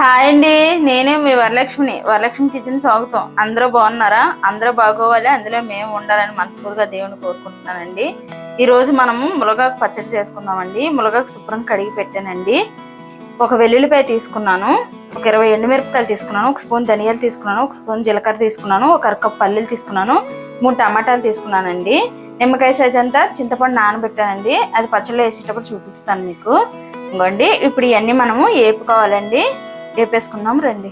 Hi అండి. నేనే మీ వరలక్ష్మిని. Varalakshmi kitchen స్వాగతం. అందరూ బాగున్నారా? అందరూ బాగోవాలి. అందులో మేము ఉండాలని మనస్ఫూర్తిగా దేవుని కోరుకుంటున్నానండి. ఈరోజు మనము ములగాకు పచ్చడి చేసుకుందామండి. ములగాకు శుభ్రం కడిగి పెట్టానండి. ఒక వెల్లుల్లిపాయ తీసుకున్నాను. ఒక ఇరవై ఎండుమిరపకాయలు తీసుకున్నాను. ఒక స్పూన్ ధనియాలు తీసుకున్నాను. ఒక స్పూన్ జీలకర్ర తీసుకున్నాను. ఒక అరకప్ పల్లీలు తీసుకున్నాను. మూడు టమాటాలు తీసుకున్నానండి. నిమ్మకాయ సైజ్ అంతా చింతపండు నానబెట్టానండి. అది పచ్చళ్ళు వేసేటప్పుడు చూపిస్తాను మీకు. ఇంకోండి ఇప్పుడు ఇవన్నీ మనము వేపుకోవాలండి వేపేసుకుందాం రండి.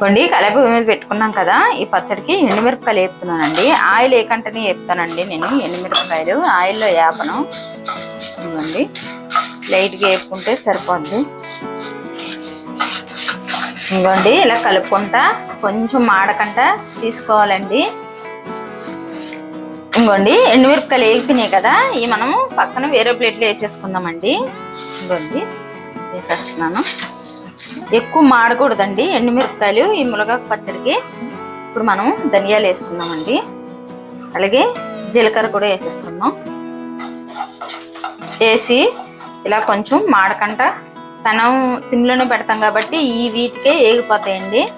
కొండి కలపి మీద పెట్టుకున్నాం కదా ఈ పచ్చడికి ఎండుమిరపకాయలు వేపుతున్నానండి. ఆయిల్ ఏకంటనే వేపుతానండి నేను ఎండుమిరపకాయలు. ఆయిల్లో వేపను. ఇవ్వండి లైట్గా వేపుకుంటే సరిపోద్ది. ఇవ్వండి ఇలా కలుపుకుంటా కొంచెం మాడకంట తీసుకోవాలండి. ఇంకోండి ఎండుమిరపకాయలు వేగిపోయినాయి కదా ఇవి మనం పక్కన వేరే ప్లేట్లో వేసేసుకుందామండి. ఇంకోండి వేసేస్తున్నాను. ఎక్కువ మాడకూడదండి ఎండుమిరపకాయలు ఈ మునగాకు పచ్చడికి. ఇప్పుడు మనం ధనియాలు వేసుకుందామండి. అలాగే జీలకర్ర కూడా వేసేసుకుందాం. వేసి ఇలా కొంచెం మాడకంట. పెనం సిమ్లోనే పెడతాం కాబట్టి ఈ వీటికే ఏగిపోతాయండి.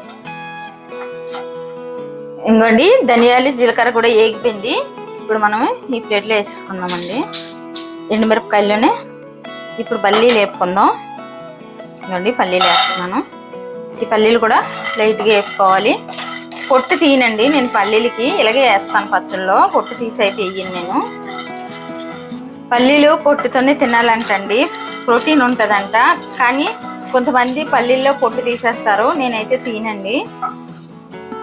ఇంకోండి ధనియాలు జీలకర్ర కూడా ఏగిపోయింది. ఇప్పుడు మనం ఈ ప్లేట్లో వేసేసుకుందామండి. ఎండుమిరపకాయల్లోనే ఇప్పుడు పల్లీలు వేపుకుందాం. ఇవ్వండి పల్లీలు వేస్తున్నాను. ఈ పల్లీలు కూడా లైట్గా వేసుకోవాలి. పొట్టు తీయనండి నేను పల్లీలకి ఇలాగే వేస్తాను పచ్చళ్ళలో పొట్టు తీసి అయితే వేయను నేను. పల్లీలు పొట్టుతోనే తినాలంటండి. ప్రోటీన్ ఉంటుందంట. కానీ కొంతమంది పల్లీల్లో పొట్టు తీసేస్తారు. నేనైతే తీనండి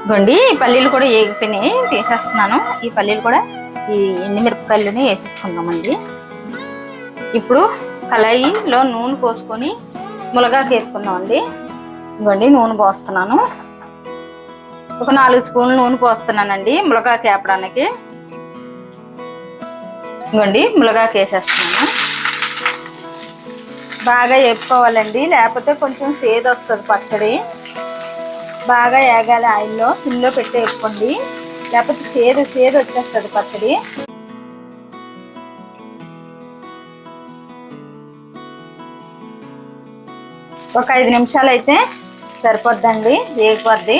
గొండి ఈ పల్లీలు కూడా ఏగిపోయినాయి. తీసేస్తున్నాను. ఈ పల్లీలు కూడా ఈ ఎండుమిరపకాయలునే వేసేసుకుందామండి. ఇప్పుడు కళాయిలో నూనె పోసుకొని ములగాకు వేసుకుందామండి ఇదిగోండి నూనె పోస్తున్నాను. ఒక నాలుగు స్పూన్లు నూనె పోస్తున్నానండి ములగాకు వేపడానికి. ఇవ్వండి ములగాకు వేసేస్తున్నాను. బాగా వేపుకోవాలండి లేకపోతే కొంచెం సేదు వస్తుంది పచ్చడి. బాగా వేగాలి ఆయిల్లో సిమ్లో పెట్టి వేసుకోండి లేకపోతే సేదు సేదు వచ్చేస్తుంది పచ్చడి. ఒక ఐదు నిమిషాలు అయితే సరిపోద్దండి వేగిపోద్ది.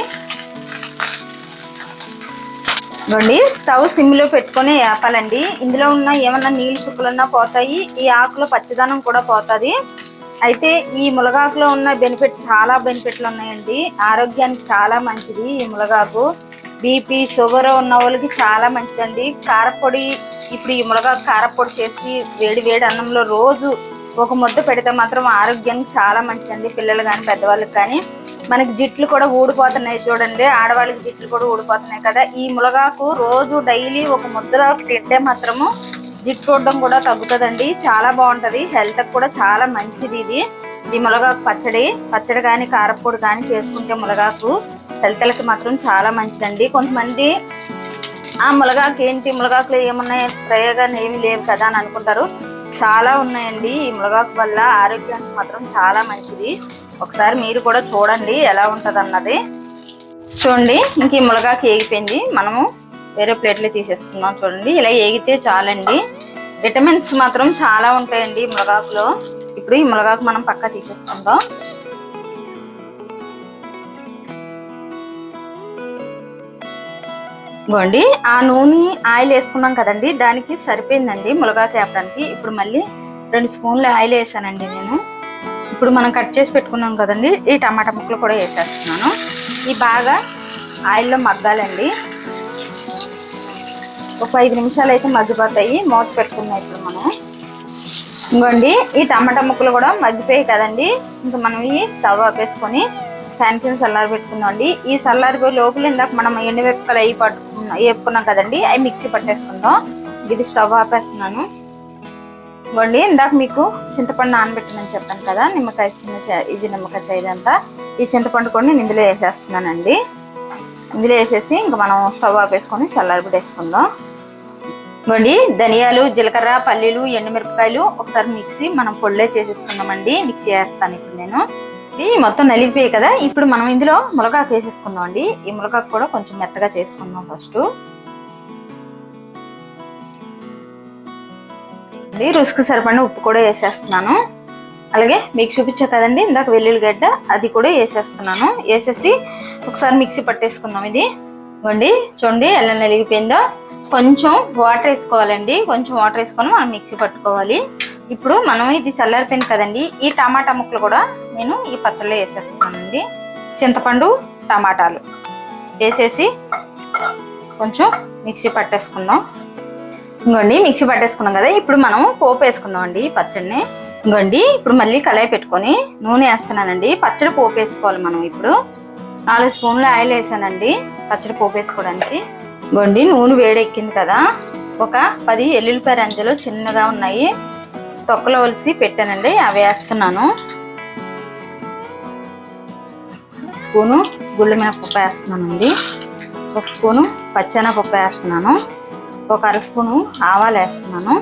ఇవ్వండి స్టవ్ సిమ్లో పెట్టుకొని వేపాలండి ఇందులో ఉన్న ఏమన్నా నీళ్ళు చుక్కలున్నా పోతాయి ఈ ఆకులో పచ్చదనం కూడా పోతుంది. అయితే ఈ ములగాకులో ఉన్న బెనిఫిట్ చాలా బెనిఫిట్లు ఉన్నాయండి. ఆరోగ్యానికి చాలా మంచిది ఈ ములగాకు. బీపీ షుగర్ ఉన్న వాళ్ళకి చాలా మంచిదండి. కారపొడి ఇప్పుడు ఈ ములగాకు కారపొడి చేసి వేడి వేడి అన్నంలో రోజు ఒక ముద్ద పెడితే మాత్రం ఆరోగ్యానికి చాలా మంచిదండి పిల్లలు కానీ పెద్దవాళ్ళకి కానీ మనకి జిట్లు కూడా ఊడిపోతున్నాయి చూడండి ఆడవాళ్ళకి జిట్లు కూడా ఊడిపోతున్నాయి కదా. ఈ ములగాకు రోజు డైలీ ఒక ముద్దలో తింటే మాత్రము జిట్టు చూడడం కూడా తగ్గుతుందండి చాలా బాగుంటది. హెల్త్ కూడా చాలా మంచిది ఇది. ఈ ములగాకు పచ్చడి పచ్చడి కానీ కారపొడి కానీ చేసుకుంటే ములగాకు హెల్త్లకి మాత్రం చాలా మంచిదండి. కొంతమంది ఆ ములగాకు ఏంటి ములగాకులో ఏమున్నాయి ప్రయోగాలు ఏమీ లేవు కదా అని అనుకుంటారు. చాలా ఉన్నాయండి. ఈ ములగాకు వల్ల ఆరోగ్యానికి మాత్రం చాలా మంచిది. ఒకసారి మీరు కూడా చూడండి ఎలా ఉంటుంది అన్నది చూడండి ఇంక ఈ ములగాకు ఏగిపోయింది. మనము వేరే ప్లేట్లో తీసేసుకుందాం చూడండి. ఇలా ఏగితే చాలండి. విటమిన్స్ మాత్రం చాలా ఉంటాయండి మునగాకులో. ములగాకులో ఇప్పుడు ఈ ములగాకు మనం పక్క తీసేసుకుందాం. ఇగోండి ఆ నూనె ఆయిల్ వేసుకున్నాం కదండి దానికి సరిపోయిందండి ములగాకు వేపడానికి. ఇప్పుడు మళ్ళీ రెండు స్పూన్లు ఆయిల్ వేసానండి నేను. ఇప్పుడు మనం కట్ చేసి పెట్టుకున్నాం కదండి ఈ టమాటా ముక్కలు కూడా వేసేస్తున్నాను. ఇవి బాగా ఆయిల్లో మగ్గాలండి. ఒక ఐదు నిమిషాలు అయితే మగ్గిపోతాయి మూత పెట్టుకున్నాం ఇప్పుడు మనం. ఇంకోండి ఈ టమాటా ముక్కలు కూడా మగ్గిపోయాయి కదండి. ఇంకా మనం ఈ స్టవ్ ఆపేసుకొని ఫ్యాన్ సల్లారి చల్లారి పెట్టుకుందామండి ఈ చల్లారిపోయి లోపల ఇందాక మనం ఎండుమిరపకాయలు అవి పట్టుకున్నాం వేపుకున్నాం కదండి అవి మిక్సీ పట్టేసుకుందాం. ఇది స్టవ్ ఆపేస్తున్నాను. ఇవ్వండి ఇందాక మీకు చింతపండు నానబెట్టమని చెప్పాను కదా నిమ్మకాయ చిన్న ఇది నిమ్మకాయ సైజ్ అంతా. ఈ చింతపండు కూడా నేను ఇందులో వేసేస్తున్నానండి. ఇందులో వేసేసి ఇంకా మనం స్టవ్ ఆపేసుకొని చల్లారి పెట్టేసుకుందాం ఇవ్వండి ధనియాలు జీలకర్ర పల్లీలు ఎండుమిరపకాయలు ఒకసారి మిక్సీ మనం పొళ్ళే చేసేసుకుందామండి. మిక్సీ వేస్తాను ఇప్పుడు నేను. ఇది మొత్తం నలిగిపోయాయి కదా. ఇప్పుడు మనం ఇందులో ములగాకు వేసేసుకుందాం అండి ఈ ములగాకు కూడా కొంచెం మెత్తగా చేసుకుందాం ఫస్ట్. రుసుకు సరిపడిన ఉప్పు కూడా వేసేస్తున్నాను. అలాగే మీకు చూపించా కదండి ఇందాక వెల్లుల్లిగడ్డ అది కూడా వేసేస్తున్నాను. వేసేసి ఒకసారి మిక్సీ పట్టేసుకుందాం ఇది. ఇవ్వండి చూడండి ఎలా నలిగిపోయిందో? కొంచెం వాటర్ వేసుకోవాలండి. కొంచెం వాటర్ వేసుకొని మనం మిక్సీ పట్టుకోవాలి. ఇప్పుడు మనం ఇది చల్లారిపోయింది కదండి. ఈ టమాటా ముక్కలు కూడా నేను ఈ పచ్చళ్ళలో వేసేస్తానండి. చింతపండు టమాటాలు వేసేసి కొంచెం మిక్సీ పట్టేసుకుందాం. ఇంకోండి మిక్సీ పట్టేసుకున్నాం కదా ఇప్పుడు మనం పోపు వేసుకుందాం అండి ఈ పచ్చడిని. ఇంకోండి ఇప్పుడు మళ్ళీ కళాయి పెట్టుకొని నూనె వేస్తున్నానండి. పచ్చడి పోపు వేసుకోవాలి మనం ఇప్పుడు. నాలుగు స్పూన్లు ఆయిల్ వేసానండి పచ్చడి పోపు వేసుకోవడానికి. ఇంకోండి నూనె వేడెక్కింది కదా ఒక పది ఎల్లుల్లిపాయ రంజలు చిన్నగా ఉన్నాయి. తొక్కలో వలిసి పెట్టానండి అవి వేస్తున్నాను. స్పూను గుళ్ళు మినపప్పు వేస్తున్నానండి ఒక స్పూను పచ్చెనపప్పు వేస్తున్నాను ఒక అర స్పూను ఆవాలు వేస్తున్నాను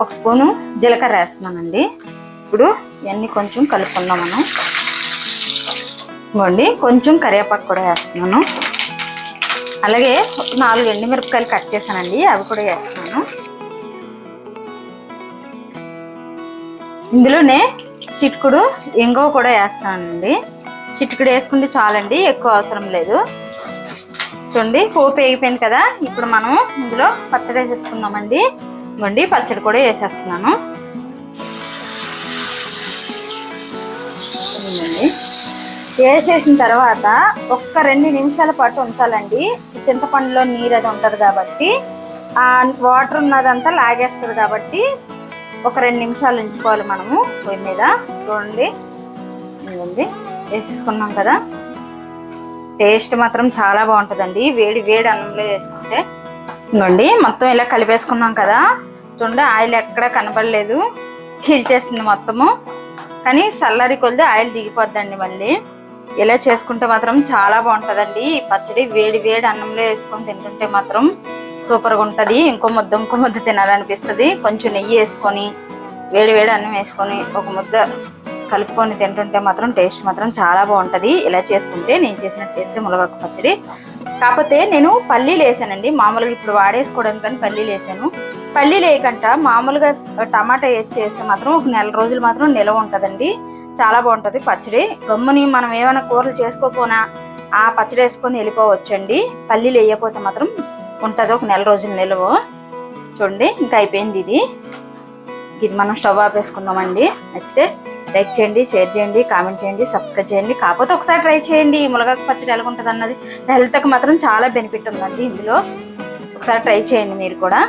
ఒక స్పూను జీలకర్ర వేస్తున్నానండి ఇప్పుడు ఇవన్నీ కొంచెం కలుపుకుందాం మనం. ఇవ్వండి కొంచెం కరివేపాకు కూడా వేస్తున్నాను. అలాగే నాలుగు ఎండుమిరపకాయలు కట్ చేశానండి అవి కూడా వేస్తున్నాను. ఇందులోనే చిటుకుడు ఇంగువ కూడా వేస్తానండి. చిటుకుడు వేసుకుంటే చాలండి ఎక్కువ అవసరం లేదు. చూడండి పోపు వేగిపోయింది కదా ఇప్పుడు మనం ఇందులో పచ్చడి వేసేసుకుందామండి. ఇవ్వండి పచ్చడి కూడా వేసేస్తున్నాను. వేసేసిన తర్వాత ఒక్క రెండు నిమిషాల పాటు ఉంచాలండి. చింతపండులో నీరు అది ఉంటుంది కాబట్టి ఆ వాటర్ ఉన్నదంతా లాగేస్తుంది కాబట్టి ఒక రెండు నిమిషాలు ఉంచుకోవాలి మనము పొయ్యి మీద. చూడండి. ఇవ్వండి వేసేసుకున్నాం కదా. టేస్ట్ మాత్రం చాలా బాగుంటుందండి. వేడి వేడి అన్నంలో వేసుకుంటే. నుండి మొత్తం ఇలా కలిపేసుకున్నాం కదా. చూడండి ఆయిల్ ఎక్కడ కనపడలేదు చేస్తుంది మొత్తము. కానీ చల్లరి కొలిది ఆయిల్ దిగిపోద్దండి మళ్ళీ. ఇలా చేసుకుంటే మాత్రం చాలా బాగుంటుందండి. ఈ పచ్చడి వేడి వేడి అన్నంలో వేసుకొని తింటుంటే మాత్రం సూపర్గా ఉంటుంది. ఇంకో ముద్ద ఇంకో ముద్ద తినాలనిపిస్తుంది. కొంచెం నెయ్యి వేసుకొని వేడి వేడి అన్నం వేసుకొని ఒక ముద్ద కలుపుకొని తింటుంటే మాత్రం టేస్ట్ మాత్రం చాలా బాగుంటుంది. ఇలా చేసుకుంటే నేను చేసినట్టు చేస్తే ములగాకు పచ్చడి. కాకపోతే నేను పల్లీలు వేసానండి. మామూలుగా ఇప్పుడు వాడేసుకోవడానికి కానీ పల్లీలు వేసాను. పల్లీలు వేయకంట. మామూలుగా టమాటా వేసి చేస్తే మాత్రం ఒక నెల రోజులు మాత్రం నిలవ ఉంటుందండి. చాలా బాగుంటుంది పచ్చడి. గమ్ముని మనం ఏమైనా కూరలు చేసుకోపోనా ఆ పచ్చడి వేసుకొని వెళ్ళిపోవచ్చండి. పల్లీలు వేయకపోతే మాత్రం ఉంటుంది. ఒక నెల రోజులు నిలవ. చూడండి ఇంకా అయిపోయింది ఇది. ఇది మనం స్టవ్ ఆపేసుకుందామండి నచ్చితే లైక్ చేయండి షేర్ చేయండి కామెంట్ చేయండి సబ్స్క్రైబ్ చేయండి. కాకపోతే ఒకసారి ట్రై చేయండి. మునగాకు పచ్చడి ఎలా ఉంటుంది అన్నది హెల్త్కి మాత్రం చాలా బెనిఫిట్ ఉందండి ఇందులో. ఒకసారి ట్రై చేయండి మీరు కూడా.